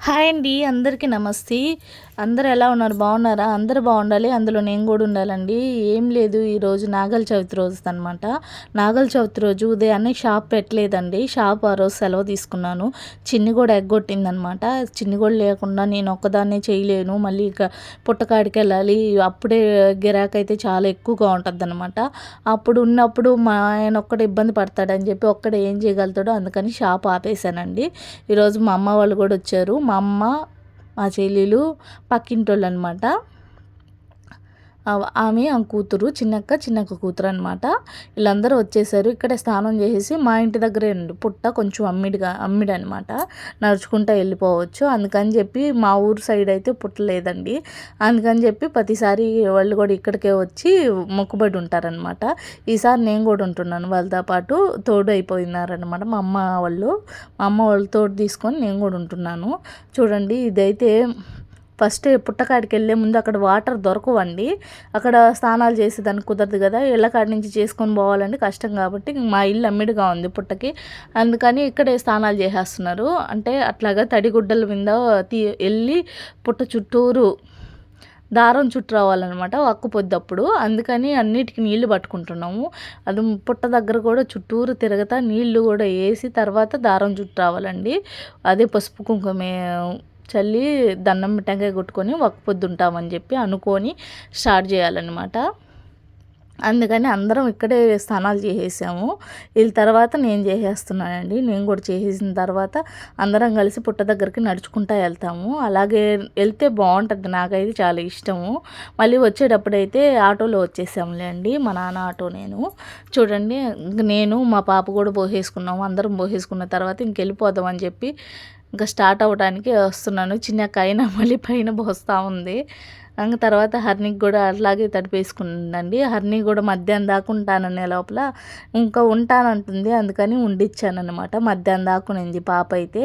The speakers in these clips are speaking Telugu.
హాయ్ అండి అందరికీ నమస్తే. అందరు ఎలా ఉన్నారు? బాగున్నారా? అందరు బాగుండాలి. అందులో నేను కూడా ఉండాలండి. ఏం లేదు ఈరోజు నాగల చవితి రోజు అనమాట నాగల చవితి రోజు ఉదయాన్నే షాప్ పెట్టలేదండి. షాప్ ఆ రోజు సెలవు తీసుకున్నాను. చిన్ని కూడా ఎగ్గొట్టిందనమాట చిన్ని కూడా లేకుండా నేను ఒక్కదాన్నే చేయలేను. మళ్ళీ ఇక పుట్టకాడికి వెళ్ళాలి. అప్పుడే గిరాకైతే చాలా ఎక్కువగా ఉంటుంది అనమాట అప్పుడు ఉన్నప్పుడు మా ఆయన ఒక్కడ ఇబ్బంది పడతాడని చెప్పి ఒక్కడే ఏం చేయగలుగుతాడో అందుకని షాప్ ఆపేశానండి. ఈరోజు మా అమ్మ వాళ్ళు కూడా వచ్చారు. మా అమ్మ మా చెల్లెలు పక్కింటి వాళ్ళు అనమాట ఆమె ఆ కూతురు చిన్నక్క చిన్నక్క కూతురు అనమాట వీళ్ళందరూ వచ్చేసారు. ఇక్కడే స్నానం చేసేసి మా ఇంటి దగ్గరే పుట్ట కొంచెం అమ్మిడిగా అమ్మిడి అనమాట నడుచుకుంటూ వెళ్ళిపోవచ్చు. అందుకని చెప్పి మా ఊరు సైడ్ అయితే పుట్టలేదండి అందుకని చెప్పి ప్రతిసారి వాళ్ళు కూడా ఇక్కడికే వచ్చి మొక్కుబడి ఉంటారనమాట ఈసారి నేను కూడా ఉంటున్నాను. వాళ్ళతో పాటు తోడు అయిపోయినారనమాట మా అమ్మ వాళ్ళు. మా అమ్మ వాళ్ళు తోడు తీసుకొని నేను కూడా ఉంటున్నాను. చూడండి ఇదైతే ఫస్ట్ పుట్టకాడికి వెళ్ళే ముందు అక్కడ వాటర్ దొరకవండి. అక్కడ స్నానాలు చేసేదానికి కుదరదు కదా. ఇళ్ళకాడి నుంచి చేసుకొని పోవాలంటే కష్టం కాబట్టి మా ఇల్లు అమ్మిడిగా ఉంది పుట్టకి. అందుకని ఇక్కడే స్నానాలు చేసేస్తున్నారు. అంటే అట్లాగా తడిగుడ్డల మీద తీ వెళ్ళి పుట్ట చుట్టూరు దారం చుట్టూ రావాలన్నమాట ఒక్క పొద్దప్పుడు. అందుకని అన్నిటికీ నీళ్ళు పట్టుకుంటున్నాము. అది పుట్ట దగ్గర కూడా చుట్టూరు తిరగతా నీళ్ళు కూడా వేసి తర్వాత దారం చుట్టూ రావాలండి. అదే పసుపు కుంకుమ చల్లి దండం టెంకాయ కొట్టుకొని ఒక పొద్దు ఉంటామని చెప్పి అనుకొని స్టార్ట్ చేయాలన్నమాట. అందుకని అందరం ఇక్కడే స్నానాలు చేసేసాము. వీళ్ళ తర్వాత నేను చేసేస్తున్నానండి. నేను కూడా చేసేసిన తర్వాత అందరం కలిసి పుట్ట దగ్గరికి నడుచుకుంటా వెళ్తాము. అలాగే వెళ్తే బాగుంటుంది. నాకైతే చాలా ఇష్టము. మళ్ళీ వచ్చేటప్పుడైతే ఆటోలో వచ్చేసాములేండి. మా నాన్న ఆటో నేను. చూడండి నేను మా పాప కూడా పోసేసుకున్నాము. అందరం పోసేసుకున్న తర్వాత ఇంకెళ్ళిపోదామని చెప్పి ఇంకా స్టార్ట్ అవ్వడానికి వస్తున్నాను. చిన్న కైన మళ్ళీ పైన పోస్తూ ఉంది. ఇంకా తర్వాత హర్నీకి కూడా అట్లాగే తడిపేసుకుందండి. హర్నీ కూడా మధ్యాహ్నం దాకా ఉంటాననే లోపల. ఇంకా ఉంటానంటుంది అందుకని ఉండిచ్చానమాట మధ్యాహ్నం దాకునింది పాప అయితే.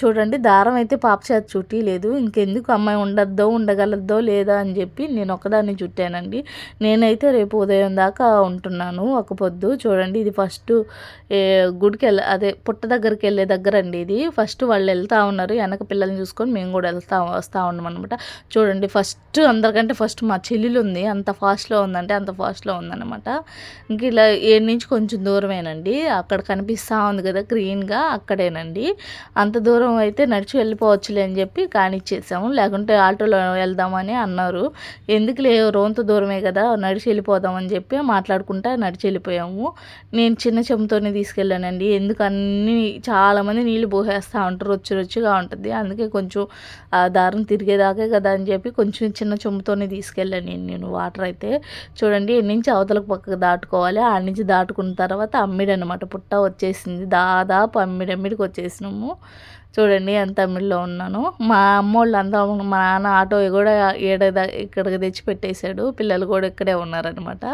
చూడండి దారం అయితే పాప చేత చుట్టి లేదు. ఇంకెందుకు అమ్మాయి ఉండద్దో ఉండగలద్దో లేదా అని చెప్పి నేను ఒకదాన్ని చుట్టానండి. నేనైతే రేపు ఉదయం దాకా ఉంటున్నాను. ఒక పొద్దు. చూడండి ఇది ఫస్ట్ గుడికి వెళ్ళ అదే పుట్ట దగ్గరికి వెళ్ళే దగ్గర అండి ఇది. ఫస్ట్ ఫస్ట్ వాళ్ళు వెళ్తూ ఉన్నారు. వెనక పిల్లల్ని చూసుకొని మేము కూడా వెళ్తా వస్తూ ఉన్నాం అనమాట చూడండి ఫస్ట్ అందరికంటే ఫస్ట్ మా చెల్లెలు ఉంది. అంత ఫాస్ట్లో ఉందంటే అంత ఫాస్ట్లో ఉందన్నమాట. ఇంక ఇలా ఏడు నుంచి కొంచెం దూరమేనండి. అక్కడ కనిపిస్తూ ఉంది కదా గ్రీన్గా అక్కడేనండి. అంత దూరం అయితే నడిచి వెళ్ళిపోవచ్చులే అని చెప్పి కానిచ్చేసాము. లేకుంటే ఆటోలో వెళ్దామని అన్నారు. ఎందుకు లేవు రోంత దూరమే కదా నడిచి వెళ్ళిపోదామని చెప్పి మాట్లాడుకుంటా నడిచి వెళ్ళిపోయాము. నేను చిన్న చెంతోనే తీసుకెళ్ళానండి. ఎందుకు అన్నీ చాలామంది నీళ్ళు పోసేస్తా ఉంటారు రొచ్చు రొచ్చుగా ఉంటుంది. అందుకే కొంచెం ఆ దారం తిరిగేదాకే కదా అని చెప్పి కొంచెం చిన్న చెంబుతోనే తీసుకెళ్ళాను నేను. నేను వాటర్ అయితే చూడండి నుంచి అవతలకు పక్కకు దాటుకోవాలి. ఆ నుంచి దాటుకున్న తర్వాత అమ్మిడి అనమాట పుట్ట వచ్చేసింది. దాదాపు అమ్మిడి అమ్మిడికి వచ్చేసినాము. చూడండి ఎంత అమ్మిడిలో ఉన్నాను. మా అమ్మోళ్ళు అంతా మా నాన్న ఆటో కూడా ఏడ ఇక్కడికి తెచ్చి పెట్టేశాడు పిల్లలు కూడా ఇక్కడే ఉన్నారనమాట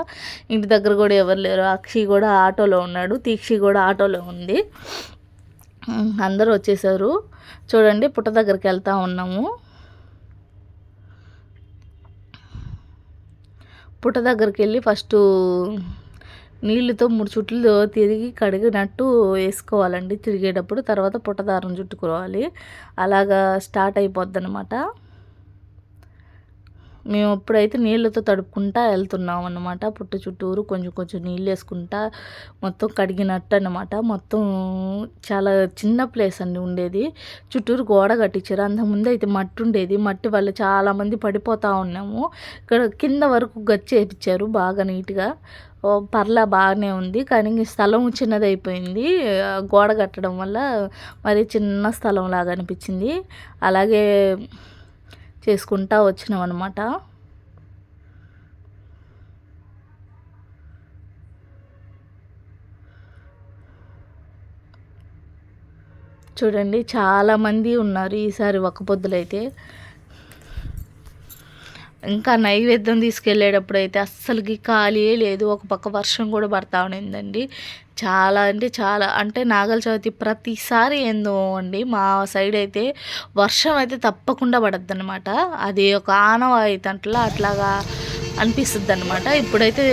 ఇంటి దగ్గర కూడా ఎవరు లేరు. అక్షి కూడా ఆటోలో ఉన్నాడు. తీక్షి కూడా ఆటోలో ఉంది. అందరూ వచ్చేసారు. చూడండి పుట్ట దగ్గరికి వెళ్తూ ఉన్నాము. పుట్ట దగ్గరికి వెళ్ళి ఫస్ట్ నీళ్ళతో మూడు చుట్లు తిరిగి కడిగినట్టు వేసుకోవాలండి. తిరిగేటప్పుడు తర్వాత పుట్టదారం చుట్టుకోవాలి. అలాగా స్టార్ట్ అయిపోద్ది అనమాట మేము ఇప్పుడైతే నీళ్ళతో తడుపుకుంటా వెళ్తున్నాం అనమాట పుట్ట చుట్టూరు కొంచెం కొంచెం నీళ్ళు వేసుకుంటా మొత్తం కడిగినట్టు అనమాట మొత్తం చాలా చిన్న ప్లేస్ అండి ఉండేది. చుట్టూరు గోడ కట్టించారు. అంతకుముందు అయితే మట్టి ఉండేది. మట్టి వల్ల చాలామంది పడిపోతూ ఉన్నాము. ఇక్కడ కింద వరకు గచ్చి వేపించారు బాగా నీట్గా. పర్లా బాగానే ఉంది. కానీ స్థలం చిన్నది అయిపోయింది గోడ కట్టడం వల్ల మరి చిన్న స్థలం లాగా అనిపించింది. అలాగే చేసుకుంటా వచ్చినాం అనమాట చూడండి చాలామంది ఉన్నారు ఈసారి ఒక్క పొద్దులైతే ఇంకా నైవేద్యం తీసుకెళ్ళేటప్పుడు అయితే అస్సలకి ఖాళీ లేదు. ఒక పక్క వర్షం కూడా పడతా ఉండిందండి. చాలా అంటే చాలా అంటే నాగల చవితి ప్రతిసారి ఏందో అండి మా సైడ్ అయితే వర్షం అయితే తప్పకుండా పడద్దు అనమాట అది ఒక ఆనవాయితీ అట్లా అట్లాగా అనిపిస్తుంది అనమాట ఇప్పుడైతే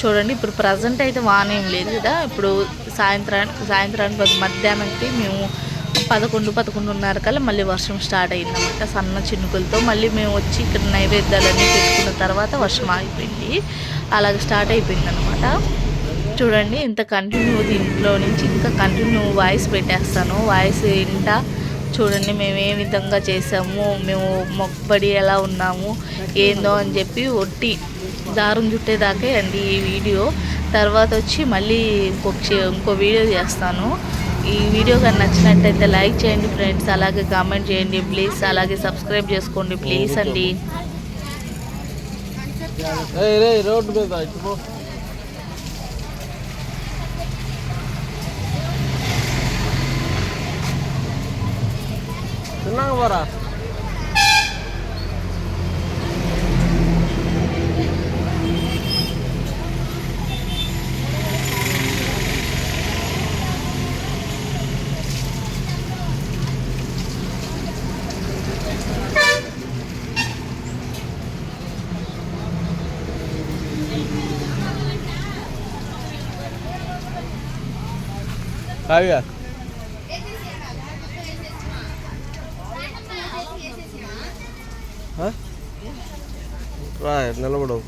చూడండి ఇప్పుడు ప్రజెంట్ అయితే వానేం లేదు కదా. ఇప్పుడు సాయంత్రానికి సాయంత్రానికి మధ్యాహ్నానికి మేము పదకొండు పదకొండున్నర కల్లా మళ్ళీ వర్షం స్టార్ట్ అయిందన్నమాట. సన్న చినుకులతో మళ్ళీ మేము వచ్చి ఇక్కడ నైవేద్యాలన్నీ పెట్టుకున్న తర్వాత వర్షం ఆగిపోయింది. అలాగ స్టార్ట్ అయిపోయింది అనమాట చూడండి ఇంత కంటిన్యూ దీంట్లో నుంచి ఇంకా కంటిన్యూ వాయిస్ పెట్టేస్తాను. వాయిస్ ఇంట చూడండి మేము ఏ విధంగా చేసాము మేము మొక్కబడి ఎలా ఉన్నాము ఏందో అని చెప్పి ఒట్టి దారం చుట్టేదాకే అండి ఈ వీడియో. తర్వాత వచ్చి మళ్ళీ ఇంకొక చే- ఇంకో వీడియో చేస్తాను. ఈ వీడియో కానీ నచ్చినట్టయితే లైక్ చేయండి ఫ్రెండ్స్ అలాగే కామెంట్ చేయండి. ప్లీజ్ అలాగే సబ్స్క్రైబ్ చేసుకోండి. ప్లీజ్ అండి. రోడ్డు మీద పోరా. കാവ്യ നിലപടവും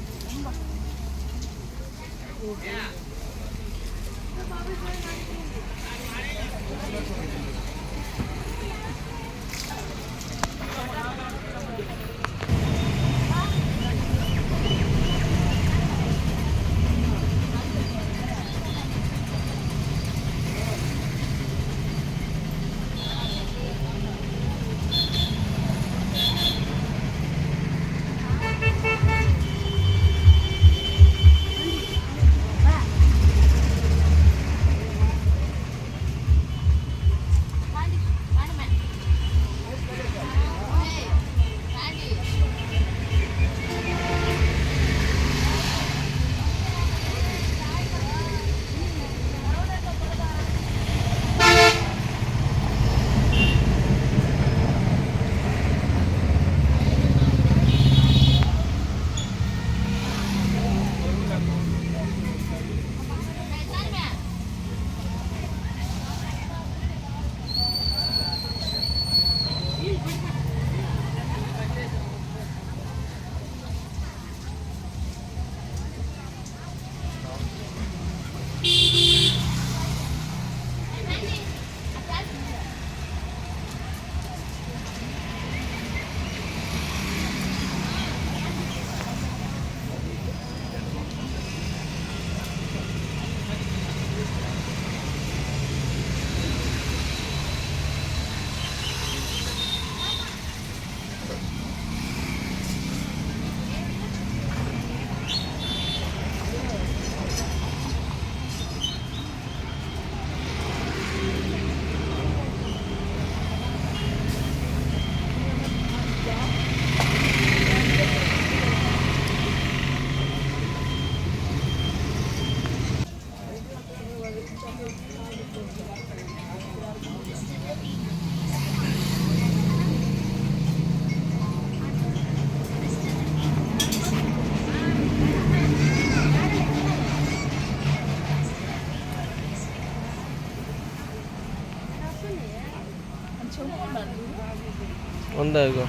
ఉందా ఇగో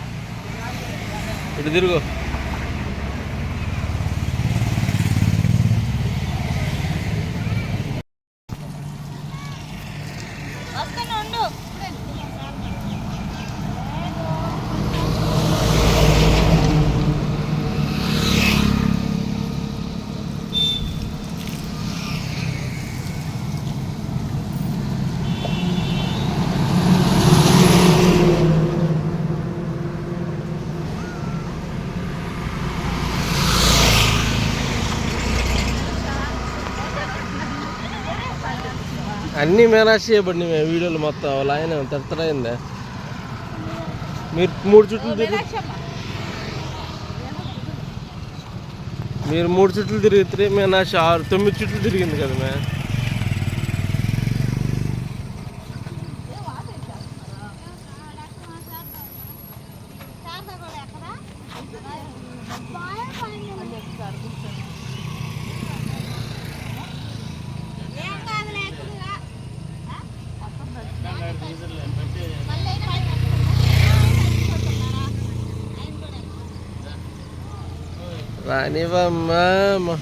ఇటు తిరుగు. అన్నీ మేనేజ్ చేయబడి వీడియోలు మొత్తం వాళ్ళ ఆయన తిడతడైందే మీరు మూడు చుట్లు తిరిగి మీరు మూడు చుట్లు తిరిగితే మేనాశ ఆరు తొమ్మిది చుట్లు తిరిగింది కదా మే. Ini ba, mah.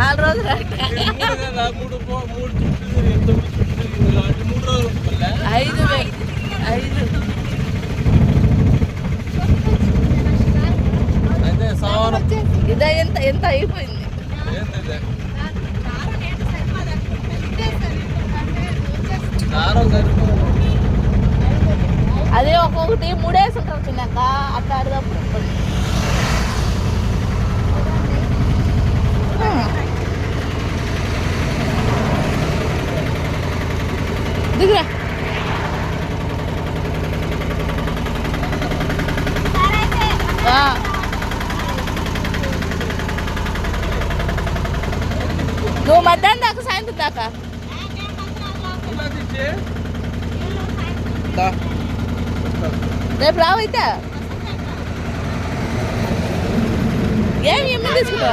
మూడు రోజులు. ఐదు ఐదు. ఇదే ఎంత ఎంత అయిపోయింది? అదే ఒక్కొక్కటి మూడేసి ఉంటారు తిన్నాక అట్లా ఆడేటప్పుడు కొన్ని. దిగురా ఆ. నువ్వు మధ్యాహ్నం దాకా సాయంత్రం దాకా ఉన్నది ఇచ్చి. దా. రేపు రావైతే ఏం ఏమి తీసుకుంటా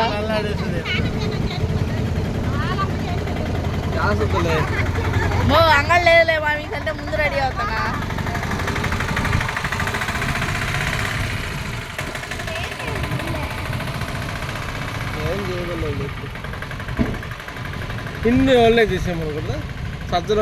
గ్యాస్ వద్దులే. మో అంగడి లేదులే మా మీకంటే ముందు రెడీ అవుతానా హిందీ వాళ్ళే చేసాము కదా సజ్జలు